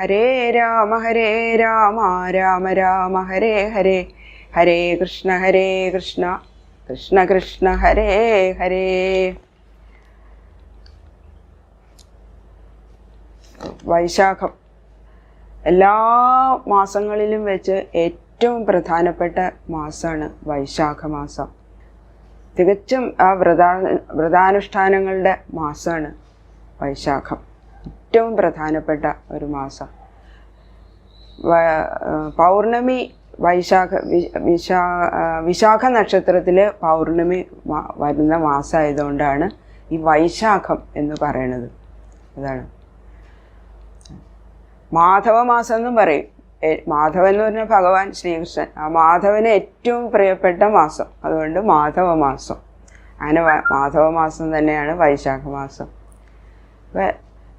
ഹരേ രാമ ഹരേ രാമ രാമ രാമ ഹരേ ഹരേ. ഹരേ കൃഷ്ണ ഹരേ കൃഷ്ണ. കൃഷ്ണ കൃഷ്ണ ഹരേ ഹരേ. വൈശാഖം. എല്ലാ മാസങ്ങളിലും വെച്ച് ഏറ്റവും പ്രധാനപ്പെട്ട മാസമാണ് വൈശാഖ മാസം. തികച്ചും ആ വ്രതാ വ്രതാനുഷ്ഠാനങ്ങളുടെ മാസമാണ് വൈശാഖം. ഏറ്റവും പ്രധാനപ്പെട്ട ഒരു മാസം. പൗർണമി വൈശാഖ വിശാ വിശാഖ നക്ഷത്രത്തിൽ പൗർണമി വരുന്ന മാസമായതുകൊണ്ടാണ് ഈ വൈശാഖം എന്ന് പറയണത് അതാണ്. മാധവ മാസം എന്നും പറയും മാധവൻ എന്ന് പറഞ്ഞാൽ ഭഗവാൻ ശ്രീകൃഷ്ണൻ. ആ മാധവന് ഏറ്റവും പ്രിയപ്പെട്ട മാസം അതുകൊണ്ട് മാധവ മാസം അങ്ങനെ മാധവ മാസം തന്നെയാണ് വൈശാഖ മാസം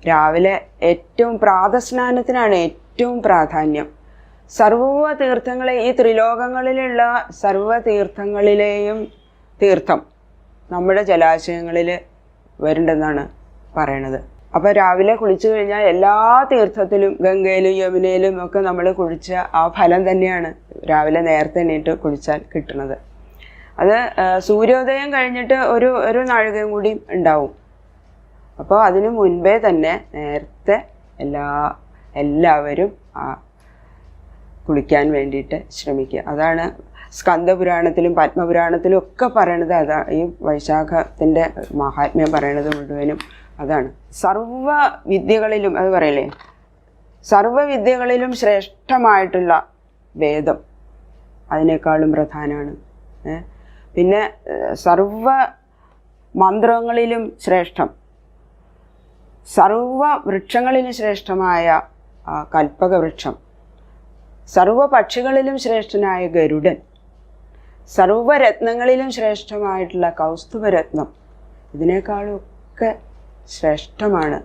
രാവിലെ ഏറ്റവും പ്രാതസ്നാനത്തിനാണ് ഏറ്റവും പ്രാധാന്യം. സർവ തീർത്ഥങ്ങളെ ഈ ത്രിലോകങ്ങളിലുള്ള സർവ തീർത്ഥങ്ങളിലെയും തീർത്ഥം നമ്മുടെ ജലാശയങ്ങളിൽ വരേണ്ടതെന്നാണ് പറയണത്. അപ്പോൾ രാവിലെ കുളിച്ചു കഴിഞ്ഞാൽ എല്ലാ തീർത്ഥത്തിലും ഗംഗയിലും യമുനയിലും ഒക്കെ നമ്മൾ കുളിച്ച ആ ഫലം തന്നെയാണ് രാവിലെ നേരത്തെ എണ്ണീട്ട് കുളിച്ചാൽ കിട്ടുന്നത്. അത് സൂര്യോദയം കഴിഞ്ഞിട്ട് ഒരു ഒരു നാഴികയും കൂടി ഉണ്ടാവും. അപ്പോൾ അതിനു മുൻപേ തന്നെ നേരത്തെ എല്ലാ എല്ലാവരും ആ കുളിക്കാൻ വേണ്ടിയിട്ട് ശ്രമിക്കുക. അതാണ് സ്കന്ദപുരാണത്തിലും പത്മപുരാണത്തിലും ഒക്കെ പറയണത് അതാ ഈ വൈശാഖത്തിന്റെ മഹാത്മ്യം പറയണത് മുഴുവനും അതാണ്. സർവ വിദ്യകളിലും അത് പറയലേ സർവ വിദ്യകളിലും ശ്രേഷ്ഠമായിട്ടുള്ള വേദം അതിനേക്കാളും പ്രധാനമാണ് പിന്നെ സർവ മന്ത്രങ്ങളിലും ശ്രേഷ്ഠം. സർവ വൃക്ഷങ്ങളിലും ശ്രേഷ്ഠമായ കൽപ്പക കൽപ്പകവൃക്ഷം. സർവ പക്ഷികളിലും ശ്രേഷ്ഠനായ ഗരുഡൻ. സർവരത്നങ്ങളിലും ശ്രേഷ്ഠമായിട്ടുള്ള കൗസ്തുഭരത്നം. ഇതിനേക്കാളൊക്കെ ശ്രേഷ്ഠമാണ്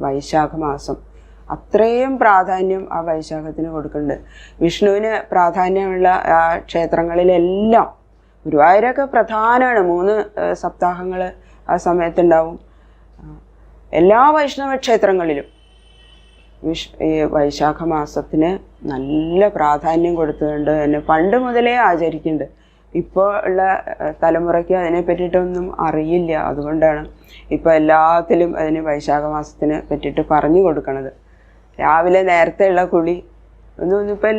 വൈശാഖ മാസം അത്രയും പ്രാധാന്യം ആ വൈശാഖത്തിന് കൊടുക്കുന്നുണ്ട്. വിഷ്ണുവിന് പ്രാധാന്യമുള്ള ക്ഷേത്രങ്ങളിലെല്ലാം ഗുരുവായൂരൊക്കെ പ്രധാനമാണ്. മൂന്ന് സപ്താഹങ്ങൾ ആ സമയത്തുണ്ടാവും. എല്ലാ വൈഷ്ണവ ക്ഷേത്രങ്ങളിലും. വിഷ് ഈ വൈശാഖ മാസത്തിന് നല്ല പ്രാധാന്യം കൊടുത്തുകൊണ്ട് തന്നെ പണ്ട് മുതലേ ആചരിക്കുന്നുണ്ട്. ഇപ്പോൾ ഉള്ള തലമുറയ്ക്ക് അതിനെ പറ്റിയിട്ടൊന്നും അറിയില്ല. അതുകൊണ്ടാണ് ഇപ്പോൾ എല്ലാത്തിലും അതിന് വൈശാഖ മാസത്തിന് പറ്റിയിട്ട് പറഞ്ഞു കൊടുക്കണത്. രാവിലെ നേരത്തെ ഉള്ള കുളി ഒന്നും ഒന്നും ഇപ്പം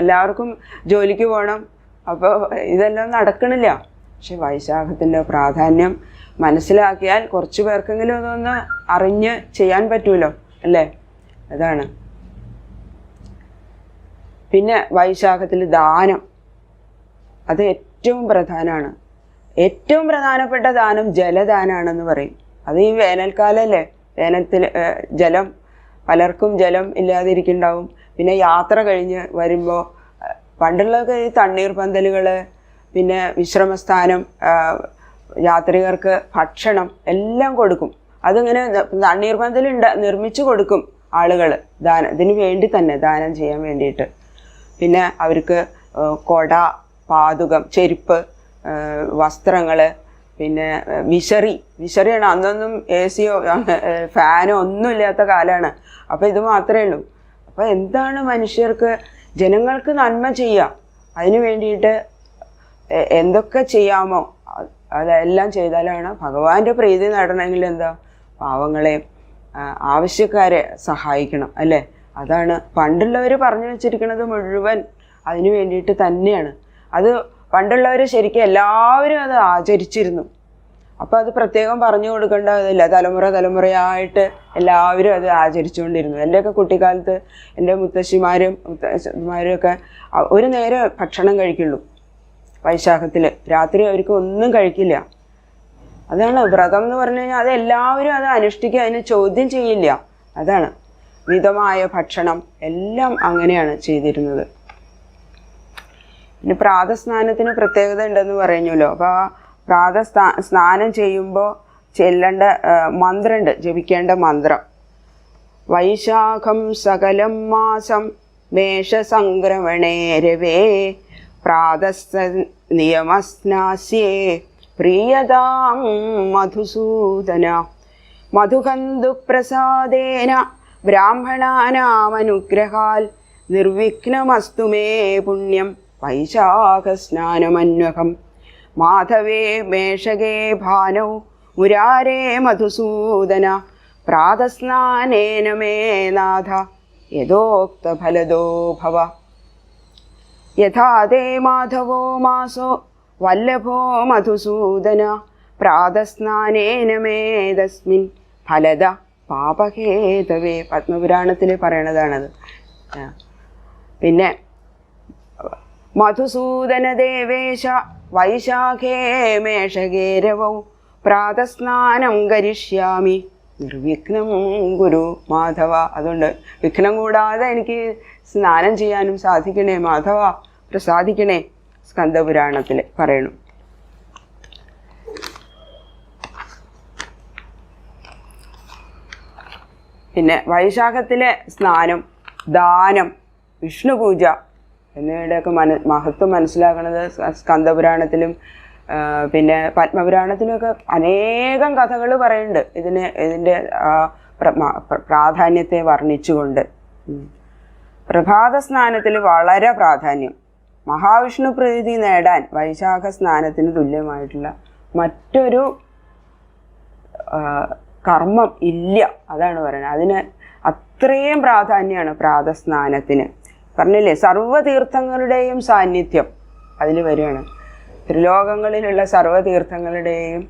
എല്ലാവർക്കും ജോലിക്ക് പോകണം അപ്പോൾ ഇതെല്ലാം നടക്കണില്ല. പക്ഷെ വൈശാഖത്തിന്റെ പ്രാധാന്യം മനസ്സിലാക്കിയാൽ കുറച്ച് പേർക്കെങ്കിലും അതൊന്ന് അറിഞ്ഞ് ചെയ്യാൻ പറ്റുമല്ലോ അല്ലേ? അതാണ്. പിന്നെ വൈശാഖത്തിൽ ദാനം. അത് ഏറ്റവും പ്രധാനമാണ്. ഏറ്റവും പ്രധാനപ്പെട്ട ദാനം ജലദാനാണെന്ന് പറയും. അത് ഈ വേനൽക്കാലല്ലേ? വേനൽത്തിൽ ജലം പലർക്കും ജലം ഇല്ലാതിരിക്കുന്നുണ്ടാവും. പിന്നെ യാത്ര കഴിഞ്ഞ് വരുമ്പോൾ പണ്ടുള്ളതൊക്കെ ഈ തണ്ണീർ പന്തലുകൾ പിന്നെ വിശ്രമസ്ഥാനം യാത്രികർക്ക് ഭക്ഷണം എല്ലാം കൊടുക്കും. അതിങ്ങനെ ന- തണ്ണീർ പന്തൽ ഉണ്ട നിർമ്മിച്ചു കൊടുക്കും ആളുകൾ ദാനം ഇതിന് വേണ്ടി തന്നെ ദാനം ചെയ്യാൻ വേണ്ടിയിട്ട്. പിന്നെ അവർക്ക് കൊട പാതുകം ചെരുപ്പ് വസ്ത്രങ്ങൾ പിന്നെ വിശറി. വിശറിയാണ്. അന്നൊന്നും എ സിയോ ഫാനോ ഒന്നും ഇല്ലാത്ത കാലമാണ് അപ്പോൾ ഇത് മാത്രമേ ഉള്ളൂ. അപ്പോൾ എന്താണ് മനുഷ്യർക്ക് ജനങ്ങൾക്ക് നന്മ ചെയ്യുക അതിനു വേണ്ടിയിട്ട് എന്തൊക്കെ ചെയ്യാമോ? അതെല്ലാം ചെയ്താലാണ് ഭഗവാന്റെ പ്രീതി നേടണമെങ്കിൽ എന്താ? പാവങ്ങളെ ആവശ്യക്കാരെ സഹായിക്കണം അല്ലേ? അതാണ് പണ്ടുള്ളവർ പറഞ്ഞു വെച്ചിരിക്കുന്നത് മുഴുവൻ അതിനു വേണ്ടിയിട്ട് തന്നെയാണ്. അത് പണ്ടുള്ളവർ ശരിക്കും എല്ലാവരും അത് ആചരിച്ചിരുന്നു. അപ്പോൾ അത് പ്രത്യേകം പറഞ്ഞു കൊടുക്കേണ്ടതില്ല തലമുറ തലമുറയായിട്ട് എല്ലാവരും അത് ആചരിച്ചുകൊണ്ടിരുന്നു. എന്റെയൊക്കെ കുട്ടിക്കാലത്ത് എന്റെ മുത്തശ്ശിമാരും മുത്തശ്ശിമാരും ഒക്കെ ഒരു നേരം ഭക്ഷണം കഴിക്കുള്ളൂ. വൈശാഖത്തിൽ രാത്രി അവർക്ക് ഒന്നും കഴിക്കില്ല. അതാണ് വ്രതം എന്ന് പറഞ്ഞു കഴിഞ്ഞാൽ അത് എല്ലാവരും അത് അനുഷ്ഠിക്കുക അതിന് ചോദ്യം ചെയ്യില്ല. അതാണ്. മിതമായ ഭക്ഷണം എല്ലാം അങ്ങനെയാണ് ചെയ്തിരുന്നത്. പിന്നെ പ്രാതസ്നാനത്തിന് പ്രത്യേകത ഉണ്ടെന്ന് പറയുന്നല്ലോ. അപ്പോൾ ആ പ്രാത സ്നാനം ചെയ്യുമ്പോൾ ചെല്ലേണ്ട മന്ത്രമുണ്ട് ജപിക്കേണ്ട മന്ത്രം. വൈശാഖം സകലം മാസം മേഷസംക്രമണേ രവേ പ്രാതസ്സ നിയമസ്നാസ്യേ. പ്രിയതാം മധുസൂദന. മധുകന്തു പ്രസാദേന ബ്രാഹ്മണാനാമനുഗ്രഹാൽ നിർവിഘ്നമസ്തു മേ പുണ്യം വൈശാഖസ്നാനമന്വഹം മാധവേ മേഷകേ ഭാനൗ മുരാരേ മധുസൂദന. പ്രാതസ്നാനേന മേ നാഥ. യഥോക്തഫലദോ ഭവ. യഥാ തേ മാധവോ മാസോ വല്ലഭോ മധുസൂദന പ്രാതസ്നാനേന മേതസ്മിൻ ഫലദ പാപഹേതവേ. പത്മപുരാണത്തിൽ പറയണതാണത്. പിന്നെ മധുസൂദന ദേവേശ വൈശാഖേ മേഷകേരവൗ പ്രാതസ്നാനം കരിഷ്യാമി. നിർവിഘ്നം ഗുരു മാധവ. അതുകൊണ്ട് വിഘ്നം കൂടാതെ എനിക്ക് സ്നാനം ചെയ്യാനും സാധിക്കണേ മാധവ. പ്രസാദിക്കണേ സ്കന്ദപുരാണത്തിൽ പറയണു. പിന്നെ വൈശാഖത്തിലെ സ്നാനം ദാനം വിഷ്ണു പൂജ എന്നിവയുടെയൊക്കെ മന മഹത്വം മനസ്സിലാക്കുന്നത് സ്ക- സ്കന്ദപുരാണത്തിലും പിന്നെ പത്മപുരാണത്തിലുമൊക്കെ അനേകം കഥകൾ പറയുന്നുണ്ട്. ഇതിന് ഇതിന്റെ പ്രാധാന്യത്തെ വർണിച്ചുകൊണ്ട്. പ്രഭാത സ്നാനത്തിൽ വളരെ പ്രാധാന്യം. മഹാവിഷ്ണു പ്രീതി നേടാൻ വൈശാഖ സ്നാനത്തിന് തുല്യമായിട്ടുള്ള മറ്റൊരു കർമ്മം ഇല്ല അതാണ് പറയുന്നത്. അതിന് അത്രയും പ്രാധാന്യമാണ് പ്രാതസ്നാനത്തിന്. പറഞ്ഞില്ലേ സർവതീർത്ഥങ്ങളുടെയും സാന്നിധ്യം അതിൽ വരികയാണ്. ത്രിലോകങ്ങളിലുള്ള സർവതീർത്ഥങ്ങളുടെയും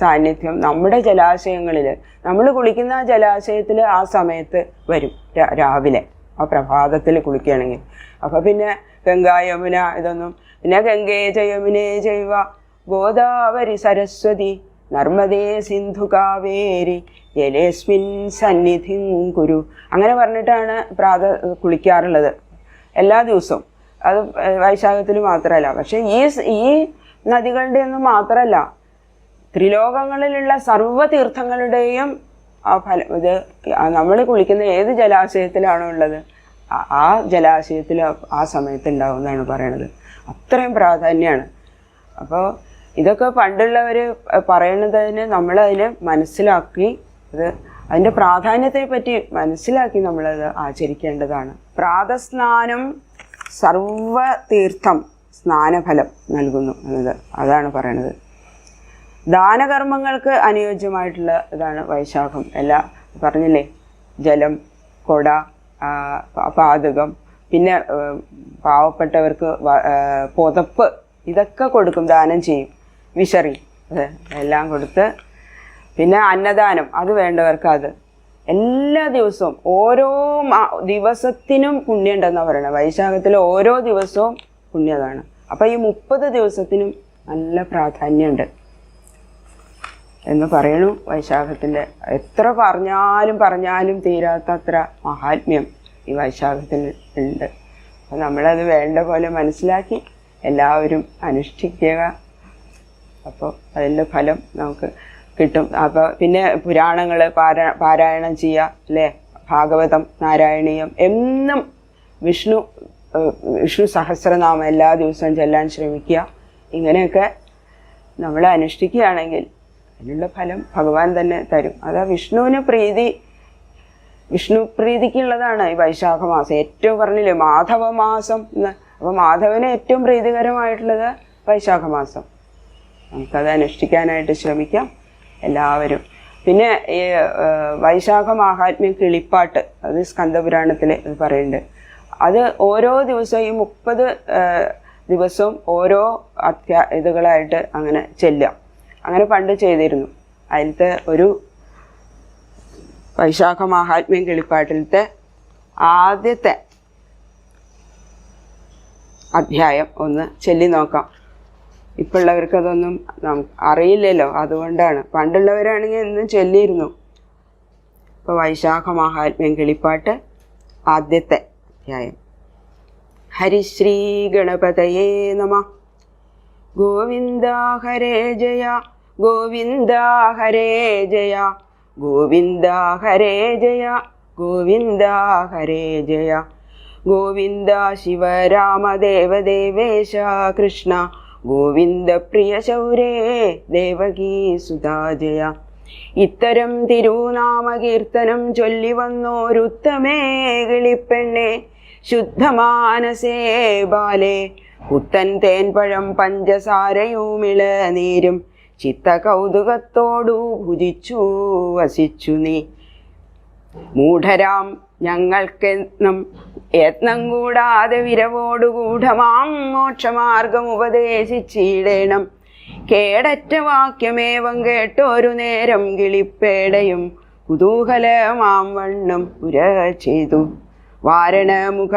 സാന്നിധ്യം നമ്മുടെ ജലാശയങ്ങളിൽ നമ്മൾ കുളിക്കുന്ന ജലാശയത്തിൽ ആ സമയത്ത് വരും രാവിലെ. ആ പ്രഭാതത്തിൽ കുളിക്കുകയാണെങ്കിൽ. അപ്പോൾ പിന്നെ ഗംഗാ യമുന ഇതൊന്നും പിന്നെ ഗംഗേ ജയമുനേ ജൈവ. ഗോദാവരി സരസ്വതി നർമ്മദേ സിന്ധു കാവേരി ജലേസ്മിൻ സന്നിധിം കുരു. അങ്ങനെ പറഞ്ഞിട്ടാണ് പ്രാത കുളിക്കാറുള്ളത് എല്ലാ ദിവസവും. അത് വൈശാഖത്തിൽ മാത്രമല്ല പക്ഷേ ഈ ഈ നദികളുടെ ഒന്നും മാത്രമല്ല ത്രിലോകങ്ങളിലുള്ള സർവ തീർത്ഥങ്ങളുടെയും ആ ഫല ഇത് നമ്മൾ കുളിക്കുന്ന ഏത് ജലാശയത്തിലാണോ ഉള്ളത്? ആ- ജലാശയത്തിൽ ആ- സമയത്ത് ഉണ്ടാവും എന്നാണ് പറയണത്. അത്രയും പ്രാധാന്യമാണ് അപ്പോൾ ഇതൊക്കെ പണ്ടുള്ളവർ പറയണതിന് നമ്മളതിനെ മനസ്സിലാക്കി അത് അതിന്റെ പ്രാധാന്യത്തെ പറ്റി മനസ്സിലാക്കി നമ്മളത് ആചരിക്കേണ്ടതാണ്. പ്രാതസ്നാനം സർവ തീർത്ഥം സ്നാനഫലം നൽകുന്നു എന്നത്. അതാണ് പറയണത്. ദാനകർമ്മങ്ങൾക്ക് അനുയോജ്യമായിട്ടുള്ള ഇതാണ് വൈശാഖം. എല്ലാ പറഞ്ഞില്ലേ? ജലം കൊട പാതകം പിന്നെ പാവപ്പെട്ടവർക്ക് പുതപ്പ് ഇതൊക്കെ കൊടുക്കും ദാനം ചെയ്യും. വിശറി എല്ലാം കൊടുത്ത്. പിന്നെ അന്നദാനം അത് വേണ്ടവർക്ക് അത്. എല്ലാ ദിവസവും ഓരോ ദിവസത്തിനും ദിവസത്തിനും പുണ്യമുണ്ടെന്നാണ് പറയുന്നത് വൈശാഖത്തിലെ ഓരോ ദിവസവും പുണ്യതാണ്. അപ്പം ഈ മുപ്പത് ദിവസത്തിനും നല്ല പ്രാധാന്യമുണ്ട്. എന്ന് പറയണു. വൈശാഖത്തിന്റെ എത്ര പറഞ്ഞാലും പറഞ്ഞാലും തീരാത്തത്ര മഹാത്മ്യം ഈ വൈശാഖത്തിന് ഉണ്ട്. അപ്പം നമ്മളത് വേണ്ട പോലെ മനസ്സിലാക്കി എല്ലാവരും അനുഷ്ഠിക്കുക. അപ്പോൾ അതിന്റെ ഫലം നമുക്ക് കിട്ടും. അപ്പോൾ പിന്നെ പുരാണങ്ങൾ പാരാ പാരായണം ചെയ്യുക അല്ലേ? ഭാഗവതം നാരായണീയം എന്നും വിഷ്ണു വിഷ്ണു സഹസ്രനാമം എല്ലാ ദിവസവും ചെല്ലാൻ ശ്രമിക്കുക. ഇങ്ങനെയൊക്കെ നമ്മൾ അനുഷ്ഠിക്കുകയാണെങ്കിൽ അതിനുള്ള ഫലം ഭഗവാൻ തന്നെ തരും. അതാ വിഷ്ണുവിന് പ്രീതി. വിഷ്ണു പ്രീതിക്കുള്ളതാണ് ഈ വൈശാഖ മാസം. ഏറ്റവും പറഞ്ഞില്ലേ മാധവ മാസം എന്ന്. അപ്പോൾ മാധവന് ഏറ്റവും പ്രീതികരമായിട്ടുള്ളത് വൈശാഖ മാസം. നമുക്കത് അനുഷ്ഠിക്കാനായിട്ട് ശ്രമിക്കാം എല്ലാവരും. പിന്നെ ഈ വൈശാഖ മാഹാത്മ്യം കിളിപ്പാട്ട്. അത് സ്കന്ദപുരാണത്തിൽ പറയുന്നുണ്ട്. അത് ഓരോ ദിവസവും ഈ മുപ്പത് ദിവസവും ഓരോ അധ്യാ ഇതുകളായിട്ട് അങ്ങനെ ചെല്ലാം അങ്ങനെ പണ്ട് ചെയ്തിരുന്നു. അതിലത്തെ ഒരു വൈശാഖ മഹാത്മ്യം കിളിപ്പാട്ടിലത്തെ ആദ്യത്തെ അധ്യായം ഒന്ന് ചൊല്ലി നോക്കാം. ഇപ്പോഴുള്ളവർക്ക് അതൊന്നും അറിയില്ലല്ലോ. അതുകൊണ്ടാണ്. പണ്ടുള്ളവരാണെങ്കിൽ എന്നും ചൊല്ലിയിരുന്നു. ഇപ്പോൾ വൈശാഖ മഹാത്മ്യം കിളിപ്പാട്ട് ആദ്യത്തെ അധ്യായം. ഹരിശ്രീ ഗണപതയേ നമ. ഗോവിന്ദ ഹരേ ജയ. ഗോവിന്ദ ഹരേ ജയ. ഗോവിന്ദ ഹരേ ജയ. ഗോവിന്ദ ഹരേ ജയ. ഗോവിന്ദ ശിവരാമദേവദേവേശ കൃഷ്ണ. ഗോവിന്ദ പ്രിയ ശൗരേ ദേവകീ സുധാ ജയ. ഇത്തരം തിരുനാമകീർത്തനം ചൊല്ലി വന്നോരുത്തമേ കിളിപ്പെണ്ണെ. ശുദ്ധമാനസേ ബാലേ. പുത്തൻ തേൻപഴം പഞ്ചസാരയുമിള നീരും ചിത്ത കൗതുകത്തോടു ഭുജിച്ചു വസിച്ചു നീ. മൂഢരാം ഞങ്ങൾക്കെന്നും യത്നം കൂടാതെ വിരവോടുകൂഢമാം മോക്ഷമാർഗം ഉപദേശിച്ചിടേണം. കേടറ്റ വാക്യമേവം കേട്ടൊരു നേരം കിളിപ്പേടയും കുതൂഹലമാം വണ്ണം പുര ചെയ്തു. വാരണമുഖ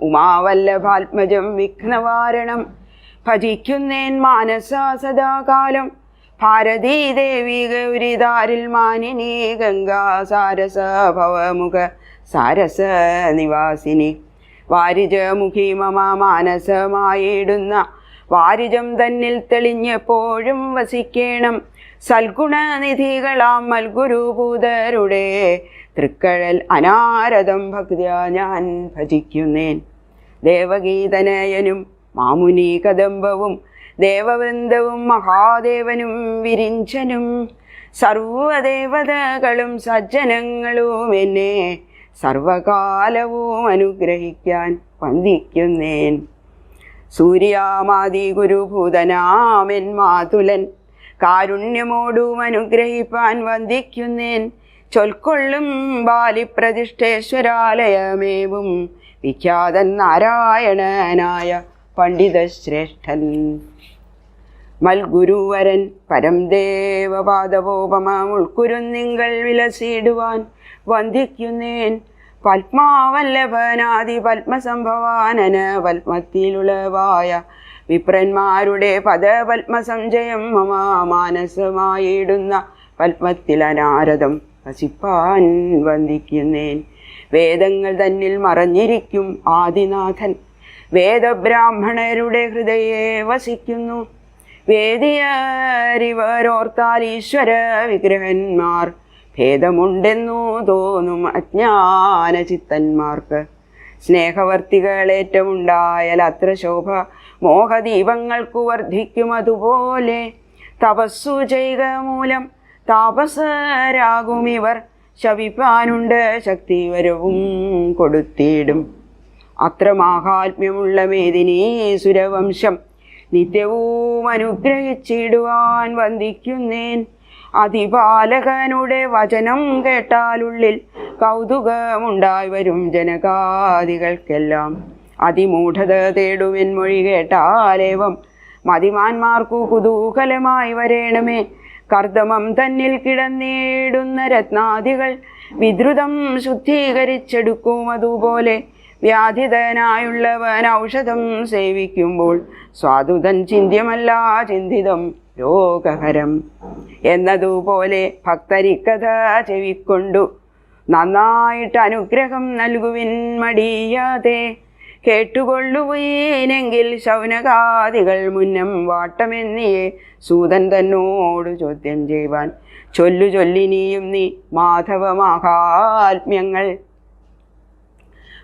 ഉമാവല്ലഭാത്മജം വിഘ്നവാരണം ഭജിക്കുന്നേൻ മാനസ സദാകാലം ഭാരതീ ദേവി ഗൗരിതാരിൽ മാനിനി ഗംഗാ സാരസ ഭവമുഖ സാരസ നിവാസിനി. വാരിജമുഖി മമ മാനസമായിടുന്ന വാരിജം തന്നിൽ തെളിഞ്ഞപ്പോഴും വസിക്കേണം സൽഗുണനിധികളാം മൽഗുരുഭൂതരുടെ തൃക്കഴൽ അനാരതം ഭക്തിയ ഞാൻ ഭജിക്കുന്നേൻ. ദേവഗീതനയനും മാമുനി കദംബവും ദേവവൃന്ദവും മഹാദേവനും വിരിഞ്ചനും സർവദേവതകളും സജ്ജനങ്ങളും എന്നെ സർവകാലവും അനുഗ്രഹിക്കാൻ വന്ദിക്കുന്നേൻ. സൂര്യാമാതി ഗുരുഭൂതനാമെൻ മാതുലൻ കാരുണ്യമോടും അനുഗ്രഹിപ്പാൻ വന്ദിക്കുന്നേൻ. ചൊൽക്കൊള്ളും ബാലിപ്രതിഷ്ഠേശ്വരാലയമേവും വിഖ്യാതൻ നാരായണനായ പണ്ഡിതശ്രേഷ്ഠൻ. മൽഗുരുവരൻ പരം വിലസിയിടുവാൻ വന്ദിക്കുന്നേൻ. പത്മാവല്ലഭനാദി പത്മസംഭവാനന പത്മത്തിലുളവായ വിപ്രന്മാരുടെ പദപത്മസഞ്ചയം മമ മാനസമായിടുന്ന പത്മത്തിലനാരദം വസിപ്പാൻ വന്ദിക്കുന്നേൻ. വേദങ്ങൾ തന്നിൽ മറഞ്ഞിരിക്കും ആദിനാഥൻ. വേദബ്രാഹ്മണരുടെ ഹൃദയെ വസിക്കുന്നു. വേദിയറിവരോർത്താൽ ഈശ്വര വിഗ്രഹന്മാർ. ഭേദമുണ്ടെന്നു തോന്നും അജ്ഞാന ചിത്തന്മാർക്ക് സ്നേഹവർത്തികളേറ്റമുണ്ടായാൽ അത്ര ശോഭ മോഹദീപങ്ങൾക്കു വർദ്ധിക്കും അതുപോലെ. തപസ്സു ചെയ്യുക മൂലം താപസരാകും ഇവർ ശപിപ്പാനുണ്ട് ശക്തിവരവും കൊടുത്തിടും. അത്ര മാഹാത്മ്യമുള്ള മേദിനീ സുരവംശം നിത്യവും അനുഗ്രഹിച്ചിടുവാൻ വന്ദിക്കുന്നേൻ. അതിപാലകനുടെ വചനം കേട്ടാലുള്ളിൽ കൗതുകമുണ്ടായി വരും ജനകാദികൾക്കെല്ലാം. അതിമൂഢത തേടുമെൻ മൊഴി കേട്ടാലേവം മതിമാന്മാർക്കു കുതൂഹലമായി വരേണമേ. കർദമം തന്നിൽ കിടന്നേടുന്ന രത്നാദികൾ വിദ്രുതം ശുദ്ധീകരിച്ചെടുക്കും അതുപോലെ. വ്യാധിതനായുള്ളവൻ ഔഷധം സേവിക്കുമ്പോൾ സ്വാതുതൻ ചിന്തിയമല്ല ചിന്തിതം രോഗഹരം എന്നതുപോലെ ഭക്തരിക്കഥ ചെവിക്കൊണ്ടു നന്നായിട്ട് അനുഗ്രഹം നൽകുവിൻ മടിയാതെ. കേട്ടുകൊള്ളുവീനെങ്കിൽ ശൗനകാദികൾ മുന്നം വാട്ടമെന്നിയെ സൂതൻ തന്നോട് ചോദ്യം ചെയ്യുവാൻ. ചൊല്ലു ചൊല്ലിനിയും നീ മാധവമാഹാത്മ്യങ്ങൾ.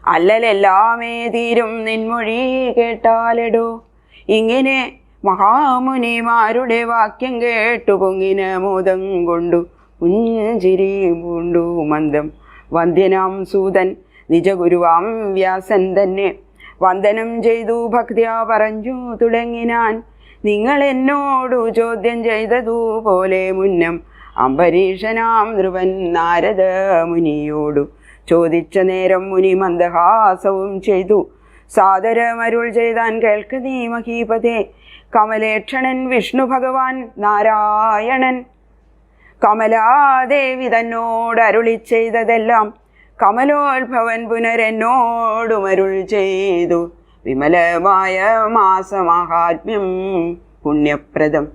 അല്ലലെല്ലാമേ തീരും നിൻമൊഴി കേട്ടാലെടോ. ഇങ്ങനെ മഹാമുനിമാരുടെ വാക്യം കേട്ടു പൊങ്ങിന മോദം കൊണ്ടു കുഞ്ഞിരി പൂണ്ടു മന്ദം. വന്ദ്യനാം സൂതൻ നിജഗുരുവാം വ്യാസൻ തന്നെ. വന്ദനം ചെയ്തു ഭക്തിയാ പറഞ്ഞു തുടങ്ങിനാൻ. നിങ്ങൾ എന്നോടു ചോദ്യം ചെയ്തതു പോലെ മുന്നം അംബരീഷനാം ധ്രുവൻ നാരദ മുനിയോടു. ചോദിച്ച നേരം മുനി മന്ദഹാസവും ചെയ്തു. സാദരമരുൾ ചെയ്താൻ കേൾക്ക് നീ മഹീപതേ. കമലേക്ഷണൻ വിഷ്ണു ഭഗവാൻ നാരായണൻ. കമലാദേവി തന്നോട് അരുളി ചെയ്തതെല്ലാം കമലോത്ഭവൻ പുനരെന്നോടുമരുൾ ചെയ്തു. വിമലമായ മാസമാഹാത്മ്യം പുണ്യപ്രദം.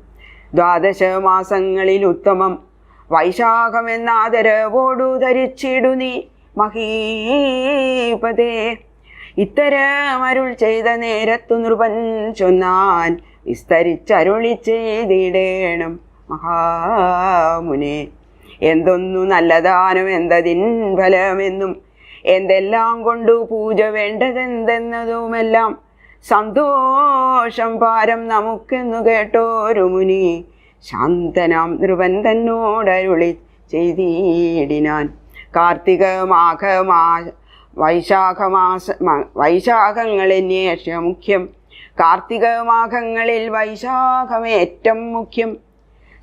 ദ്വാദശ മാസങ്ങളിൽ ഉത്തമം. വൈശാഖമെന്നാദരവോടു ധരിച്ചിടു നീ മഹീപതേ ഇത്തരമരുൾ ചെയ്ത നേരത്തു നൃപൻ ചൊന്നാൻ വിസ്തരിച്ചരുളി ചെയ്തിടേണം മഹാമുനെ. എന്തൊന്നു നല്ലതാനും എന്തതിൻ ഫലമെന്നും എന്തെല്ലാം കൊണ്ടു പൂജ വേണ്ടതെന്തെന്നതുമെല്ലാം സന്തോഷം പാരം നമുക്കെന്നു കേട്ടോരു മുനി ശാന്തനാം നൃപൻ തന്നോടരുളി ചെയ്തിടിനാൻ. കാർത്തിക വൈശാഖമാസ മ- വൈശാഖങ്ങളെന്നേഷ മുഖ്യം. കാർത്തിക മാഘങ്ങളിൽ വൈശാഖം ഏറ്റം മുഖ്യം.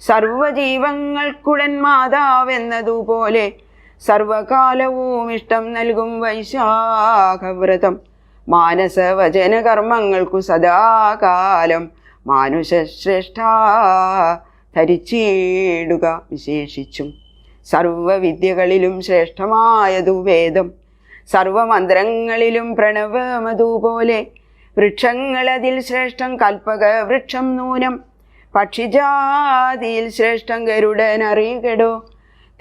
സർവജീവങ്ങൾക്കുടൻ മാതാവെന്നതുപോലെ സർവകാലവും ഇഷ്ടം നൽകും വൈശാഖവ്രതം. മാനസവചന കർമ്മങ്ങൾക്കു സദാകാലം മാനുഷശ്രേഷ്ഠ ധരിച്ചിടുക വിശേഷിച്ചും. സർവവിദ്യകളിലും ശ്രേഷ്ഠമായതു വേദം. സർവമന്ത്രങ്ങളിലും പ്രണവമതുപോലെ വൃക്ഷങ്ങളതിൽ ശ്രേഷ്ഠം കൽപ്പക വൃക്ഷം നൂനം. പക്ഷിജാതിയിൽ ശ്രേഷ്ഠം ഗരുഡൻ അറിയകടോ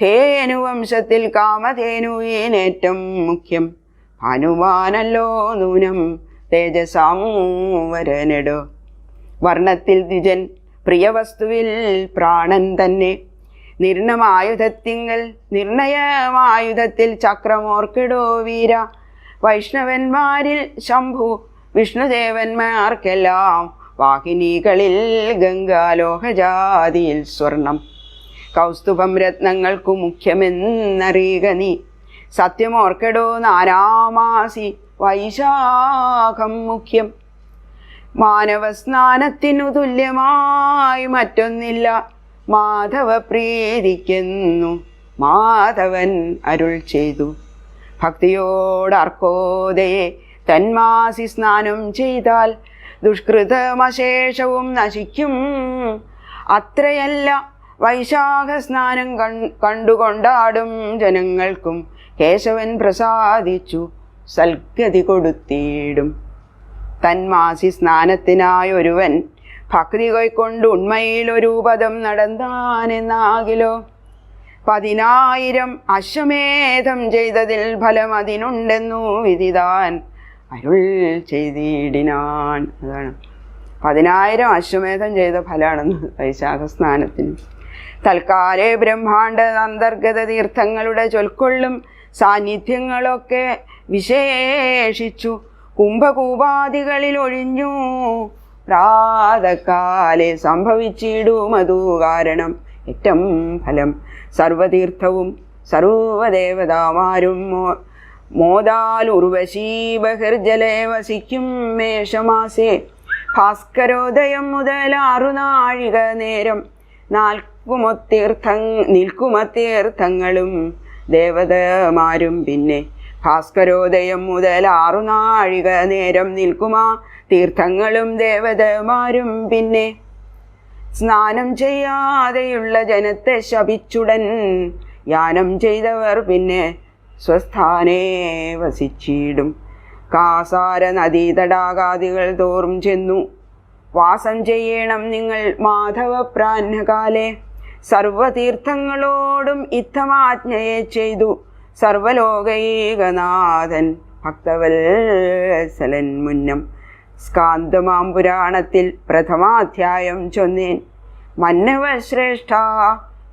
ധേനുവംശത്തിൽ കാമധേനുവിനേറ്റം മുഖ്യം. ഹനുമാനല്ലോ നൂനം തേജസാമൂവരനെടോ. വർണത്തിൽ ദ്വിജൻ പ്രിയവസ്തുവിൽ പ്രാണൻ തന്നെ. നിർണമായുധത്തിങ്കൽ നിർണയമായുധത്തിൽ ചക്രമോർക്കിടോ വീര. വൈഷ്ണവന്മാരിൽ ശംഭു വിഷ്ണുദേവന്മാർക്കെല്ലാം വാഹിനികളിൽ ഗംഗാലോഹജാതിയിൽ സ്വർണം. കൗസ്തുഭം രത്നങ്ങൾക്കു മുഖ്യമെന്നറിയുക നീ. സത്യമോർക്കടോ നാരാമാസി വൈശാഖം മുഖ്യം. മാനവസ്നാനത്തിനു തുല്യമായി മറ്റൊന്നില്ല. മാധവ പ്രീതിക്കുന്നു മാധവൻ അരുൾ ചെയ്തു. ഭക്തിയോടർക്കോദയെ തന്മാസി സ്നാനം ചെയ്താൽ ദുഷ്കൃതമശേഷവും നശിക്കും. അത്രയല്ല വൈശാഖ സ്നാനം കണ്ടുകൊണ്ടാടും ജനങ്ങൾക്കും. കേശവൻ പ്രസാദിച്ചു സൽഗതി കൊടുത്തിടും. തന്മാസി സ്നാനത്തിനായൊരുവൻ ഭക്തി കൈക്കൊണ്ട് ഉണ്മയിൽ ഒരു പദം നടന്നാനെന്നാകിലോ? പതിനായിരം അശ്വമേധം ചെയ്തതിൽ ഫലം അതിനുണ്ടെന്നു വിധിതാൻ അരുൾ ചെയ്തിടിനാൻ. അതാണ്. പതിനായിരം അശ്വമേധം ചെയ്ത ഫലമാണെന്ന് വൈശാഖ സ്നാനത്തിന് തൽക്കാലെ ബ്രഹ്മാണ്ട അന്തർഗത തീർത്ഥങ്ങളുടെ ചൊൽക്കൊള്ളും സാന്നിധ്യങ്ങളൊക്കെ വിശേഷിച്ചു. കുംഭകൂപാദികളിൽ ഒഴിഞ്ഞു. പ്രാതകാലെ സംഭവിച്ചിടുമതു കാരണം. ഏറ്റം ഫലം സർവതീർത്ഥവും സർവദേവതാമാരും മോദാൽ ഉർവശീ ബഹിർജലെ വസിക്കും മേഷമാസേ. ഭാസ്കരോദയം മുതൽ ആറുനാഴിക നേരം നാൽക്കുമൊത്തീർത്ഥ നിൽക്കുമത്തീർത്ഥങ്ങളും ദേവതമാരും പിന്നെ ഭാസ്കരോദയം മുതൽ ആറു നാഴിക നേരം നിൽക്കുമാ. തീർത്ഥങ്ങളും ദേവതമാരും പിന്നെ സ്നാനം ചെയ്യാതെയുള്ള ജനത്തെ ശപിച്ചുടൻ യാനം ചെയ്തവർ പിന്നെ സ്വസ്ഥാനേ വസിച്ചിടും. കാസാര നദീ തടാകാദികൾ തോറും ചെന്നു. വാസം ചെയ്യണം നിങ്ങൾ മാധവ പ്രാഹ്നകാലെ സർവതീർത്ഥങ്ങളോടും ഇത്തമാജ്ഞയെ ചെയ്തു. സർവലോകൈകനാഥൻ ഭക്തവത്സലൻ മുന്നം സ്കാന്തമാം പുരാണത്തിൽ പ്രഥമാധ്യായം ചൊന്നേൻ. മന്നവ ശ്രേഷ്ഠ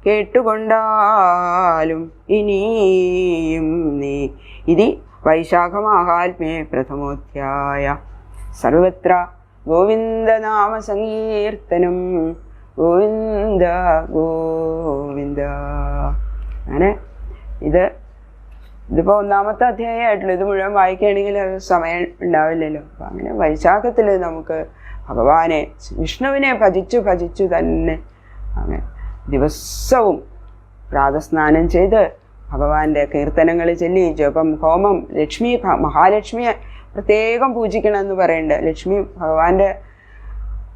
കേട്ടുകൊണ്ടാലും ഇനിയും നീ. ഇതി വൈശാഖമാഹാത്മ്യേ പ്രഥമോധ്യായ. സർവത്ര ഗോവിന്ദനാമ സങ്കീർത്തനം ഗോവിന്ദ ഗോവിന്ദ. അങ്ങനെ ഇത് ഇതിപ്പോൾ ഒന്നാമത്തെ അധ്യായമായിട്ടുള്ള ഇത് മുഴുവൻ വായിക്കുകയാണെങ്കിൽ അത് സമയം ഉണ്ടാവില്ലല്ലോ. അപ്പം അങ്ങനെ വൈശാഖത്തിൽ നമുക്ക് ഭഗവാനെ വിഷ്ണുവിനെ ഭജിച്ചു ഭജിച്ചു തന്നെ അങ്ങനെ ദിവസവും പ്രാതസ്നാനം ചെയ്ത് ഭഗവാന്റെ കീർത്തനങ്ങൾ ചൊല്ലി ജപം ഹോമം ലക്ഷ്മി മഹാലക്ഷ്മിയെ പ്രത്യേകം പൂജിക്കണം എന്ന് പറയുന്നുണ്ട്. ലക്ഷ്മി ഭഗവാന്റെ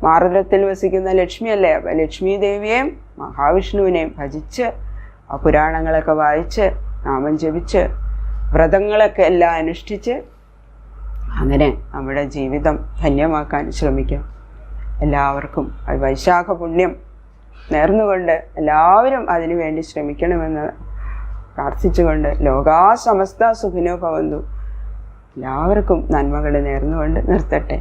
മാറുതത്തിൽ വസിക്കുന്ന ലക്ഷ്മിയല്ലേ? അപ്പം ലക്ഷ്മി ദേവിയെയും മഹാവിഷ്ണുവിനെയും ഭജിച്ച് ആ പുരാണങ്ങളൊക്കെ വായിച്ച് നാമം ജപിച്ച് വ്രതങ്ങളൊക്കെ എല്ലാം അനുഷ്ഠിച്ച് അങ്ങനെ നമ്മുടെ ജീവിതം ധന്യമാക്കാൻ ശ്രമിക്കാം. എല്ലാവർക്കും വൈശാഖ പുണ്യം നേർന്നുകൊണ്ട് എല്ലാവരും അതിനു വേണ്ടി ശ്രമിക്കണമെന്ന് പ്രാർത്ഥിച്ചുകൊണ്ട് ലോകാ സമസ്ത സുഖിനോ ഭവന്തു. എല്ലാവർക്കും നന്മകൾ നേർന്നുകൊണ്ട് നിർത്തട്ടെ.